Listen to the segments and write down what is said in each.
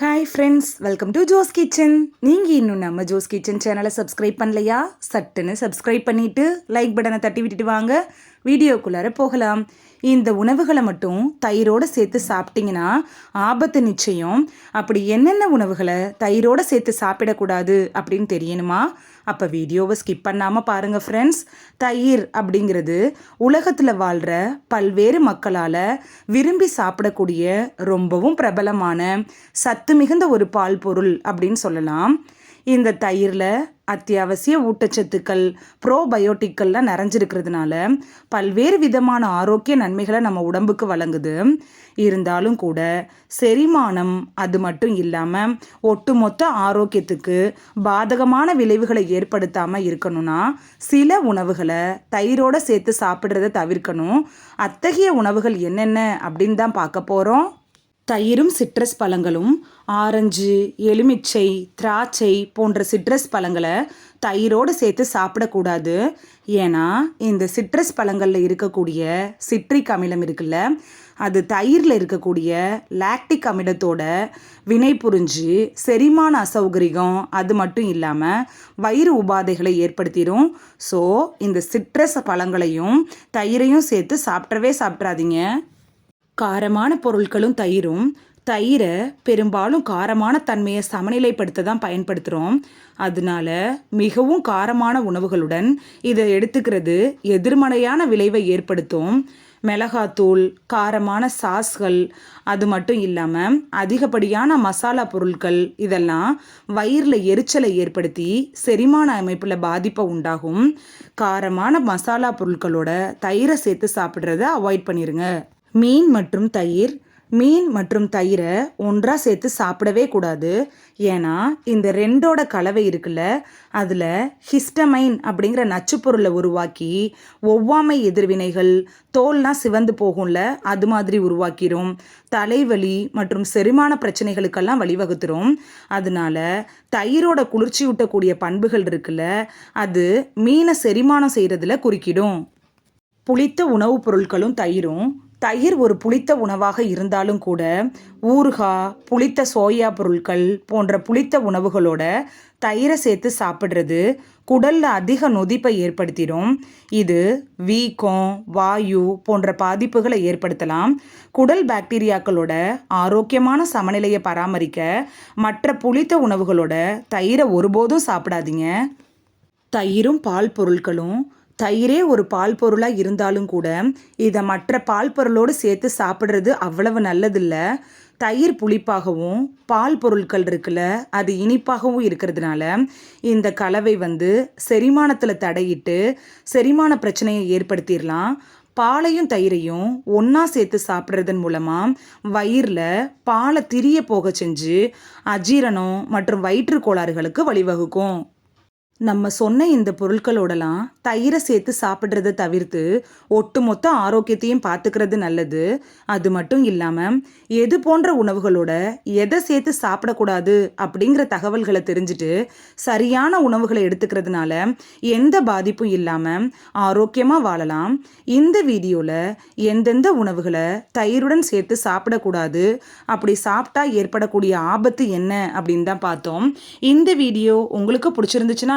Hi friends welcome to Jo's kitchen நீங்கள் இன்னும் நம்ம ஜோஸ் கிச்சன் சேனலை சப்ஸ்கிரைப் பண்ணலையா? சட்டுன்னு சப்ஸ்கிரைப் பண்ணிவிட்டு லைக் பட்டனை தட்டி விட்டுட்டு வாங்க. வீடியோக்குள்ளார போகலாம். இந்த உணவுகளை மட்டும் தயிரோடு சேர்த்து சாப்பிட்டிங்கன்னா ஆபத்து நிச்சயம். அப்படி என்னென்ன உணவுகளை தயிரோடு சேர்த்து சாப்பிடக்கூடாது அப்படின்னு தெரியணுமா? அப்போ வீடியோவை ஸ்கிப் பண்ணாமல் பாருங்கள் ஃப்ரெண்ட்ஸ் தயிர் அப்படிங்கிறது உலகத்தில் வாழ்கிற பல்வேறு மக்களால் விரும்பி சாப்பிடக்கூடிய ரொம்பவும் பிரபலமான சத் சத்து மிகுந்த ஒரு பால் பொருள் அப்படின்னு சொல்லலாம். இந்த தயிரில் அத்தியாவசிய ஊட்டச்சத்துக்கள் ப்ரோபயோட்டிக்கள்லாம் நிறைஞ்சிருக்கிறதுனால பல்வேறு விதமான ஆரோக்கிய நன்மைகளை நம்ம உடம்புக்கு வழங்குது. இருந்தாலும் கூட செரிமானம் அது மட்டும் இல்லாமல் ஒட்டுமொத்த ஆரோக்கியத்துக்கு பாதகமான விளைவுகளை ஏற்படுத்தாமல் இருக்கணும்னா சில உணவுகளை தயிரோடு சேர்த்து சாப்பிட்றத தவிர்க்கணும். அத்தகைய உணவுகள் என்னென்ன அப்படின்னு தான் பார்க்க போகிறோம் தயிரும் சிட்ரஸ் பழங்களும் ஆரஞ்சு எலுமிச்சை திராட்சை போன்ற சிட்ரஸ் பழங்களை தயிரோடு சேர்த்து சாப்பிடக்கூடாது. ஏன்னா இந்த சிட்ரஸ் பழங்களில் இருக்கக்கூடிய சிட்ரிக் அமிலம் இருக்குல்ல அது தயிரில் இருக்கக்கூடிய லாக்டிக் அமிலத்தோட வினை புரிஞ்சு செரிமான அசௌகரியம் அது மட்டும் இல்லாமல் வயிறு உபாதைகளை ஏற்படுத்திடும் ஸோ இந்த சிட்ரஸ் பழங்களையும் தயிரையும் சேர்த்து சாப்பிட்றவே சாப்பிட்றாதீங்க காரமான பொருட்களும் தயிரும். தயிரை பெரும்பாலும் காரமான தன்மையை சமநிலைப்படுத்த தான் பயன்படுத்துகிறோம் அதனால மிகவும் காரமான உணவுகளுடன் இதை எடுத்துக்கிறது எதிர்மறையான விளைவை ஏற்படுத்தும். மிளகாத்தூள் காரமான சாஸ்கள் அது மட்டும் இல்லாமல் அதிகப்படியான மசாலா பொருட்கள் இதெல்லாம் வயிறில் எரிச்சலை ஏற்படுத்தி செரிமான அமைப்பில் பாதிப்பை உண்டாகும். காரமான மசாலா பொருட்களோட தயிரை சேர்த்து சாப்பிட்றத அவாய்ட் பண்ணிடுங்க மீன் மற்றும் தயிர் மீன் மற்றும் தயிரை ஒன்றாக சேர்த்து சாப்பிடவே கூடாது. ஏன்னா இந்த ரெண்டோட கலவை இருக்குல்ல அதில் ஹிஸ்டமைன் அப்படிங்கிற நச்சுப்பொருளை உருவாக்கி ஒவ்வாமை எதிர்வினைகள் தோல்லாம் சிவந்து போகும்ல அது மாதிரி உருவாக்கிரும். தலைவலி மற்றும் செரிமான பிரச்சனைகளுக்கெல்லாம் வழிவகுத்துரும். அதனால தயிரோட குளிர்ச்சியூட்டக்கூடிய பண்புகள் இருக்குல்ல அது மீனை செரிமானம் செய்கிறதுல குறுக்கிடும். புளித்த உணவுப் பொருட்களும் தயிரும் தயிர் ஒரு புளித்த உணவாக இருந்தாலும் கூட ஊறுகாய் புளித்த சோயா பொருட்கள் போன்ற புளித்த உணவுகளோட தயிரை சேர்த்து சாப்பிட்றது குடலில் அதிக நொதிப்பை ஏற்படுத்திடும். இது வீக்கம் வாயு போன்ற பாதிப்புகளை ஏற்படுத்தலாம். குடல் பாக்டீரியாக்களோட ஆரோக்கியமான சமநிலையை பராமரிக்க மற்ற புளித்த உணவுகளோட தயிரை ஒருபோதும் சாப்பிடாதீங்க. தயிரும் பால் பொருட்களும் தயிரே ஒரு பால் பொருளாக இருந்தாலும் கூட இதை மற்ற பால் பொருளோடு சேர்த்து சாப்பிட்றது அவ்வளவு நல்லதில்லை. தயிர் புளிப்பாகவும் பால் பொருட்கள் இருக்குல்ல அது இனிப்பாகவும் இருக்கிறதுனால இந்த கலவை வந்து செரிமானத்தில் தடையிட்டு செரிமான பிரச்சனையை ஏற்படுத்திடலாம் பாலையும் தயிரையும் ஒன்றா சேர்த்து சாப்பிட்றதன் மூலமாக வயிறில் பாலை திரிய போக செஞ்சு அஜீரணம் மற்றும் வயிற்று கோளாறுகளுக்கு வழிவகுக்கும். நம்ம சொன்ன இந்த பொருட்களோடலாம் தயிரை சேர்த்து சாப்பிட்றத தவிர்த்து ஒட்டுமொத்த ஆரோக்கியத்தையும் பார்த்துக்கிறது நல்லது. அது மட்டும் இல்லாமல் எது போன்ற உணவுகளோட எதை சேர்த்து சாப்பிடக்கூடாது அப்படிங்கிற தகவல்களை தெரிஞ்சுட்டு சரியான உணவுகளை எடுத்துக்கிறதுனால எந்த பாதிப்பும் இல்லாமல் ஆரோக்கியமாக வாழலாம். இந்த வீடியோவில் எந்தெந்த உணவுகளை தயிருடன் சேர்த்து சாப்பிடக்கூடாது அப்படி சாப்பிட்டா ஏற்படக்கூடிய ஆபத்து என்ன அப்படின்னு தான் பார்த்தோம். இந்த வீடியோ உங்களுக்கு பிடிச்சிருந்துச்சுன்னா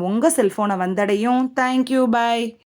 உங்கள் செல்ஃபோனை வந்தடையும். Thank you bye